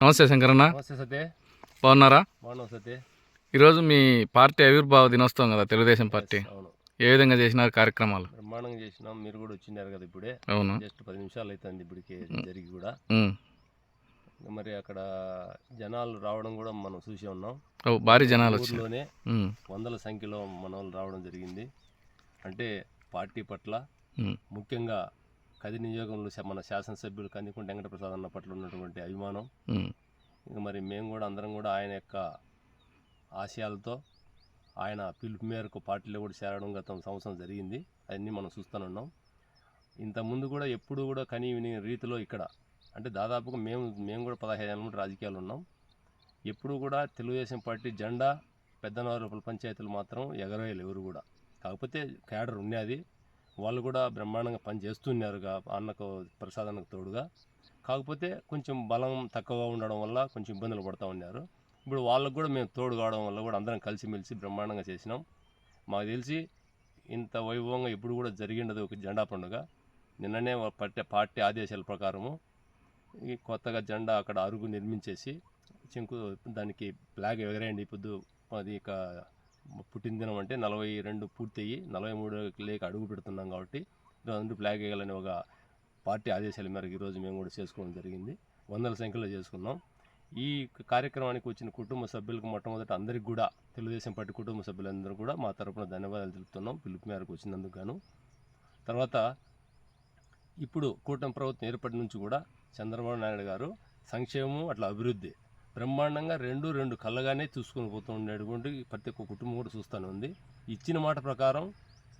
నమస్తే శంకరన్న. నమస్తే సతే. బాగున్నారా? బాగున్నాం ఈరోజు మీ పార్టీ ఆవిర్భావ దినోత్సవం కదా తెలుగుదేశం పార్టీ. అవును. ఏ విధంగా చేసినారు కార్యక్రమాలు? బ్రహ్మాండంగా చేసినాం. మీరు కూడా వచ్చినారు కదా ఇప్పుడే. అవును. జస్ట్ పది నిమిషాలు అవుతుంది ఇప్పటికి జరిగి కూడా. మరి అక్కడ జనాలు రావడం కూడా మనం చూసి ఉన్నాం. భారీ జనాలు ఊర్లోనే ఉమ్, వందల సంఖ్యలో మన రావడం జరిగింది. అంటే పార్టీ పట్ల ముఖ్యంగా కది నియోజకంలో శ- మన శాసనసభ్యులు కందికుంట వెంకటప్రసాద్ అన్న పట్ల ఉన్నటువంటి అభిమానం. ఇంకా మరి మేము కూడా అందరం కూడా ఆయన యొక్క ఆశయాలతో ఆయన పిలుపు మేరకు పార్టీలో కూడా చేరడం గత సంవత్సరం జరిగింది. అవన్నీ మనం చూస్తూనే ఇంతకుముందు కూడా ఎప్పుడు కూడా కని విని రీతిలో ఇక్కడ అంటే దాదాపుగా మేము మేము కూడా పదహైదు ఏళ్ళ రాజకీయాలు ఉన్నాం. ఎప్పుడు కూడా తెలుగుదేశం పార్టీ జెండా పెద్దనవారుపల పంచాయతీలు మాత్రం ఎగరవేయలు ఎవరు కూడా. కాకపోతే క్యాడర్ ఉన్నది వాళ్ళు కూడా బ్రహ్మాండంగా పని చేస్తున్నారుగా అన్నకు ప్రసాదానికి తోడుగా. కాకపోతే కొంచెం బలం తక్కువగా ఉండడం వల్ల కొంచెం ఇబ్బందులు పడుతూ ఉన్నారు. ఇప్పుడు వాళ్ళకు కూడా మేము తోడు కావడం వల్ల కూడా అందరం కలిసిమెలిసి బ్రహ్మాండంగా చేసినాం. మాకు తెలిసి ఇంత వైభవంగా ఇప్పుడు కూడా జరిగిండదు ఒక జెండా పండుగ. నిన్ననే పట్టే పార్టీ ఆదేశాల ప్రకారము ఈ కొత్తగా జెండా అక్కడ అరుగు నిర్మించేసి చెంకు దానికి ఫ్లాగ్ ఎగరేయండి పొద్దు అది ఇక పుట్టినదినం అంటే నలభై రెండు పూర్తయ్యి నలభై మూడు లేక అడుగు పెడుతున్నాం కాబట్టి రెండు ఫ్లాగ్ వేయాలని ఒక పార్టీ ఆదేశాల మేరకు ఈరోజు మేము కూడా చేసుకోవడం జరిగింది. వందల సంఖ్యలో చేసుకున్నాం. ఈ కార్యక్రమానికి వచ్చిన కుటుంబ సభ్యులకు మొట్టమొదట అందరికీ కూడా తెలుగుదేశం పార్టీ కుటుంబ సభ్యులందరూ కూడా మా తరపున ధన్యవాదాలు తెలుపుతున్నాం పిలుపు మేరకు వచ్చినందుకు గాను. తర్వాత ఇప్పుడు కూటమి ప్రభుత్వం ఏర్పడి నుంచి కూడా చంద్రబాబు నాయుడు గారు సంక్షేమం అట్లా అభివృద్ధి బ్రహ్మాండంగా రెండు రెండు కళ్ళగానే చూసుకొని పోతూ ఉండేటువంటి ప్రతి ఒక్క కుటుంబం కూడా చూస్తూనే ఉంది. ఇచ్చిన మాట ప్రకారం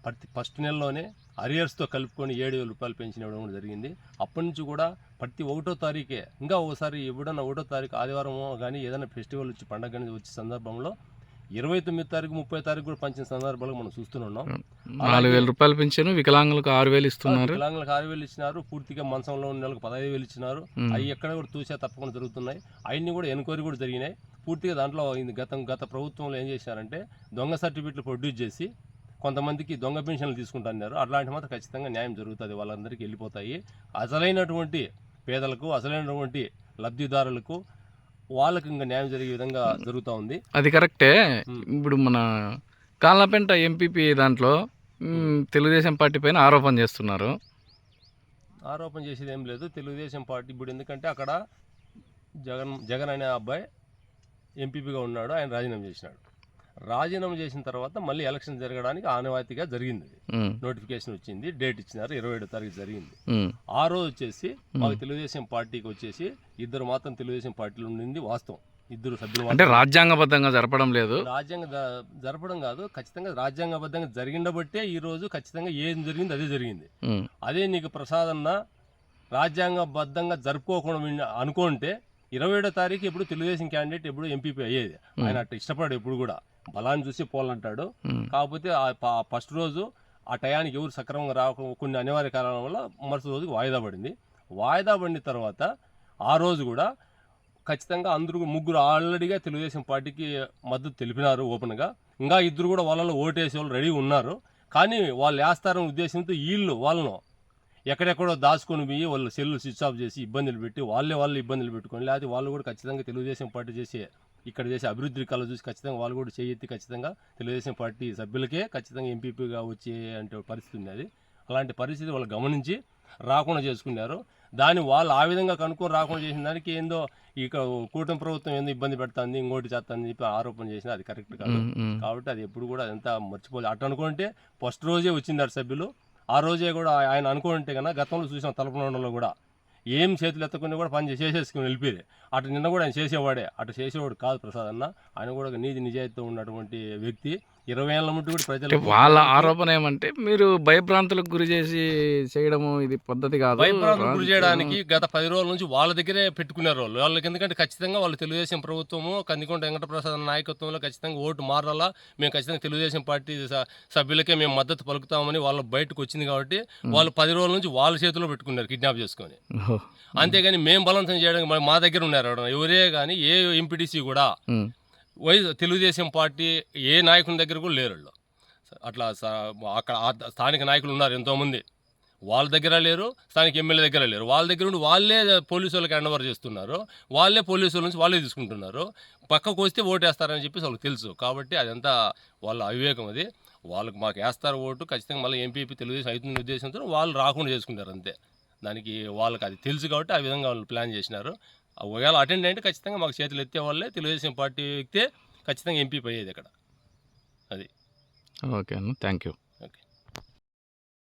ప్రతి ఫస్ట్ నెలలోనే అరియర్స్తో కలుపుకొని ఏడు వేల రూపాయలు పెన్షన్ ఇవ్వడం కూడా జరిగింది. అప్పటి నుంచి కూడా ప్రతి ఒకటో తారీఖే ఇంకా ఒకసారి ఎప్పుడన్నా ఒకటో తారీఖు ఆదివారం కానీ ఏదైనా ఫెస్టివల్ వచ్చి పండగ కానీ వచ్చే సందర్భంలో ఇరవై తొమ్మిది తారీఖు ముప్పై తారీఖు కూడా పంచిన సందర్భాలు మనం చూస్తూనే ఉన్నాం. నాలుగు వేల రూపాయలు పెంచాను వికలాంగులకు ఆరు వేలు ఇస్తున్నారు. వికలాంగులకు ఆరు వేలు ఇచ్చినారు పూర్తిగా మంచంలో ఉన్న వాళ్ళకి పదహైదు వేలు ఇచ్చినారు. అవి ఎక్కడ కూడా తూసా తప్పకుండా జరుగుతున్నాయి. అవన్నీ కూడా ఎన్క్వైరీ కూడా జరిగినాయి. పూర్తిగా దాంట్లో గతం గత ప్రభుత్వంలో ఏం చేశారంటే దొంగ సర్టిఫికెట్లు ప్రొడ్యూస్ చేసి కొంతమందికి దొంగ పెన్షన్లు తీసుకుంటున్నారు. అట్లాంటి మాత్రం ఖచ్చితంగా న్యాయం జరుగుతుంది. వాళ్ళందరికీ వెళ్ళిపోతాయి. అసలైనటువంటి పేదలకు అసలైనటువంటి లబ్ధిదారులకు వాళ్ళకి ఇంకా న్యాయం జరిగే విధంగా జరుగుతూ ఉంది. అది కరెక్టే. ఇప్పుడు మన కాళ్ళపెంట ఎంపీపీ దాంట్లో తెలుగుదేశం పార్టీ పైన ఆరోపణ చేస్తున్నారు. ఆరోపణ చేసేది ఏం లేదు. తెలుగుదేశం పార్టీ ఇప్పుడు ఎందుకంటే అక్కడ జగన్ జగన్ అనే అబ్బాయి ఎంపీపీగా ఉన్నాడు ఆయన రాజీనామా చేసినాడు. రాజీనామా చేసిన తర్వాత మళ్ళీ ఎలక్షన్ జరగడానికి ఆనవాయితీగా జరిగింది. నోటిఫికేషన్ వచ్చింది డేట్ ఇచ్చినారు ఇరవై ఏడో తారీఖు జరిగింది. ఆ రోజు వచ్చేసి మాకు తెలుగుదేశం పార్టీకి వచ్చేసి ఇద్దరు మాత్రం తెలుగుదేశం పార్టీలో ఉండింది వాస్తవం. ఇద్దరు సభ్యులు అంటే. రాజ్యాంగబద్ధంగా జరపడం లేదు. రాజ్యాంగ జరపడం కాదు ఖచ్చితంగా రాజ్యాంగబద్ధంగా జరిగిండబట్టే ఈ రోజు ఖచ్చితంగా ఏం జరిగింది అదే జరిగింది. అదే నీకు ప్రసాదన్న రాజ్యాంగబద్ధంగా జరుపుకోకుండా అనుకుంటే ఇరవై ఏడో తారీఖు ఇప్పుడు తెలుగుదేశం క్యాండిడేట్ ఎప్పుడు ఎంపీపీ అయ్యేది. ఆయన అట్లా ఇష్టపడు ఎప్పుడు కూడా. బలాన్ని చూసి పోలంటాడు. కాకపోతే ఫస్ట్ రోజు ఆ టయానికి ఎవరు సక్రమంగా రాక కొన్ని అనివార్య కారణాల వల్ల మరుసటి రోజుకి వాయిదా పడింది. వాయిదా పడిన తర్వాత ఆ రోజు కూడా ఖచ్చితంగా అందరూ ముగ్గురు ఆల్రెడీగా తెలుగుదేశం పార్టీకి మద్దతు తెలిపినారు ఓపెన్గా. ఇంకా ఇద్దరు కూడా వాళ్ళలో ఓటేసే వాళ్ళు రెడీ ఉన్నారు. కానీ వాళ్ళు వేస్తారనే ఉద్దేశంతో వీళ్ళు వాళ్ళను ఎక్కడెక్కడో దాచుకొని పోయి వాళ్ళు సెల్లు స్విచ్ ఆఫ్ చేసి ఇబ్బందులు పెట్టి వాళ్ళే వాళ్ళు ఇబ్బందులు పెట్టుకొని లేకపోతే వాళ్ళు కూడా ఖచ్చితంగా తెలుగుదేశం పార్టీ చేసే ఇక్కడ చేసే అభివృద్ధి కళ చూసి ఖచ్చితంగా వాళ్ళు కూడా చేయెత్తి ఖచ్చితంగా తెలుగుదేశం పార్టీ సభ్యులకే ఖచ్చితంగా ఎంపీపీగా వచ్చే అంటే పరిస్థితి ఉంది అది. అలాంటి పరిస్థితి వాళ్ళు గమనించి రాకుండా చేసుకున్నారు. దాన్ని వాళ్ళు ఆ విధంగా కనుక్కొని రాకుండా చేసిన దానికి ఏందో ఇక కూటమి ప్రభుత్వం ఏందో ఇబ్బంది పెడుతుంది ఇంకోటి చేస్తుంది చెప్పి ఆరోపణ చేసినా అది కరెక్ట్ కాదు. కాబట్టి అది ఎప్పుడు కూడా అదంతా మర్చిపోలేదు అటు అనుకుంటే ఫస్ట్ రోజే వచ్చిందారు సభ్యులు. ఆ రోజే కూడా ఆయన అనుకుంటే కన్నా గతంలో చూసాం తలపనంలో కూడా ఏం చేతులు ఎత్తకుండా కూడా పని చేసేసుకుని వెళ్ళిపోయి అటు నిన్న కూడా ఆయన చేసేవాడే. అటు చేసేవాడు కాదు ప్రసాద్ అన్న. ఆయన కూడా ఒక నీతి నిజాయితీతో ఉన్నటువంటి వ్యక్తి. ఇరవై ఏళ్ళ ముట్టు కూడా ప్రజలు వాళ్ళ ఆరోపణ ఏమంటే మీరు భయభ్రాంతులకు గురి చేసి చేయడము ఇది పద్ధతి కాదు. భయభ్రాంతులకు గురి చేయడానికి గత పది రోజుల నుంచి వాళ్ళ దగ్గరే పెట్టుకున్నారు వాళ్ళు. వాళ్ళకి ఎందుకంటే ఖచ్చితంగా వాళ్ళు తెలుగుదేశం ప్రభుత్వము కందికొండ వెంకటప్రసాద్ నాయకత్వంలో ఖచ్చితంగా ఓటు మారాలా మేము ఖచ్చితంగా తెలుగుదేశం పార్టీ సభ్యులకే మేము మద్దతు పలుకుతామని వాళ్ళు బయటకు వచ్చింది కాబట్టి వాళ్ళు పది రోజుల నుంచి వాళ్ళ చేతిలో పెట్టుకున్నారు కిడ్నాప్ చేసుకొని. అంతేగాని మేము బలవంతం చేయడానికి మా దగ్గర ఉన్నారు. ఎవరే కానీ ఏ ఎంపీటీసీ కూడా వై తెలుగుదేశం పార్టీ ఏ నాయకుని దగ్గర కూడా లేరు వాళ్ళు. అట్లా అక్కడ స్థానిక నాయకులు ఉన్నారు ఎంతోమంది. వాళ్ళ దగ్గర లేరు స్థానిక ఎమ్మెల్యే దగ్గర లేరు. వాళ్ళ దగ్గర ఉండి వాళ్ళే పోలీసు వాళ్ళకి హ్యాండ్ ఓవర్ చేస్తున్నారు. వాళ్ళే పోలీసు వాళ్ళ నుంచి వాళ్ళే తీసుకుంటున్నారు. పక్కకు వస్తే ఓటు వేస్తారని చెప్పేసి వాళ్ళకి తెలుసు. కాబట్టి అదంతా వాళ్ళ అవివేకం అది. వాళ్ళకి మాకు వేస్తారు ఓటు ఖచ్చితంగా మళ్ళీ ఎంపీపీ తెలుగుదేశం అవుతుంది ఉద్దేశంతో వాళ్ళు రాకుండా చేసుకుంటారు అంతే. దానికి వాళ్ళకి అది తెలుసు కాబట్టి ఆ విధంగా వాళ్ళు ప్లాన్ చేసినారు. ఒకవేళ అటెండ్ అంటే ఖచ్చితంగా మాకు చేతులు ఎత్తే వాళ్ళే తెలుగుదేశం పార్టీ ఎక్కితే ఖచ్చితంగా ఎంపీ పోయేది ఇక్కడ. అది. ఓకే అన్న. Thank you